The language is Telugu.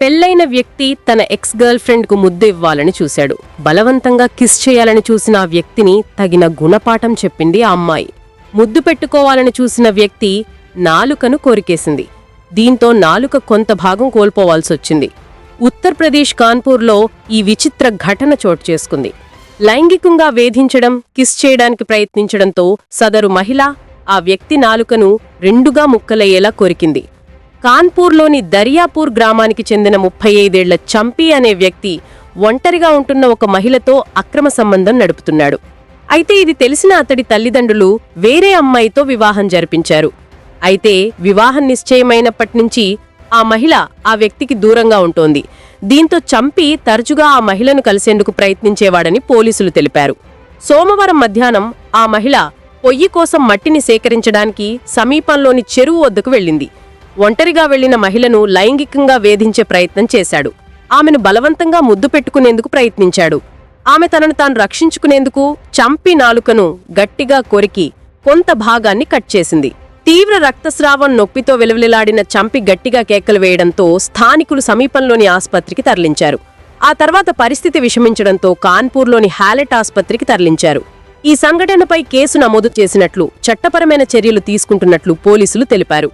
పెళ్ళైన వ్యక్తి తన ఎక్స్ గర్ల్ ఫ్రెండ్కు ముద్దు ఇవ్వాలని చూశాడు. బలవంతంగా కిస్ చేయాలని చూసిన ఆ వ్యక్తిని తగిన గుణపాఠం చెప్పింది ఆ అమ్మాయి. ముద్దు పెట్టుకోవాలని చూసిన వ్యక్తి నాలుకను కోరికేసింది. దీంతో నాలుక కొంత భాగం కోల్పోవాల్సొచ్చింది. ఉత్తరప్రదేశ్ కాన్పూర్లో ఈ విచిత్ర ఘటన చోటు చేసుకుంది. లైంగికంగా వేధించడం కిస్ చేయడానికి ప్రయత్నించడంతో సదరు మహిళ ఆ వ్యక్తి నాలుకను రెండుగా ముక్కలయ్యేలా కొరికింది. కాన్పూర్లోని దరియాపూర్ గ్రామానికి చెందిన ముప్పై ఐదేళ్ళ చంపి అనే వ్యక్తి ఒంటరిగా ఉంటున్న ఒక మహిళతో అక్రమ సంబంధం నడుపుతున్నాడు. అయితే ఇది తెలిసిన అతడి తల్లిదండ్రులు వేరే అమ్మాయితో వివాహం జరిపించారు. అయితే వివాహం నిశ్చయమైనప్పటి నుంచి ఆ మహిళ ఆ వ్యక్తికి దూరంగా ఉంటోంది. దీంతో చంపి తరచుగా ఆ మహిళను కలిసేందుకు ప్రయత్నించేవాడని పోలీసులు తెలిపారు. సోమవారం మధ్యాహ్నం ఆ మహిళ పొయ్యి కోసం మట్టిని సేకరించడానికి సమీపంలోని చెరువు వద్దకు వెళ్ళింది. ఒంటరిగా వెళ్ళిన మహిళను లైంగికంగా వేధించే ప్రయత్నం చేశాడు. ఆమెను బలవంతంగా ముద్దు పెట్టుకునేందుకు ప్రయత్నించాడు. ఆమె తనను తాను రక్షించుకునేందుకు చంపి నాలుకను గట్టిగా కొరికి కొంత భాగాన్ని కట్ చేసింది. తీవ్ర రక్తస్రావం నొప్పితో విలవిలలాడిన చంపి గట్టిగా కేకలు వేయడంతో స్థానికులు సమీపంలోని ఆసుపత్రికి తరలించారు. ఆ తర్వాత పరిస్థితి విషమించడంతో కాన్పూర్లోని హ్యాలెట్ ఆసుపత్రికి తరలించారు. ఈ సంఘటనపై కేసు నమోదు చేసినట్లు చట్టపరమైన చర్యలు తీసుకుంటున్నట్లు పోలీసులు తెలిపారు.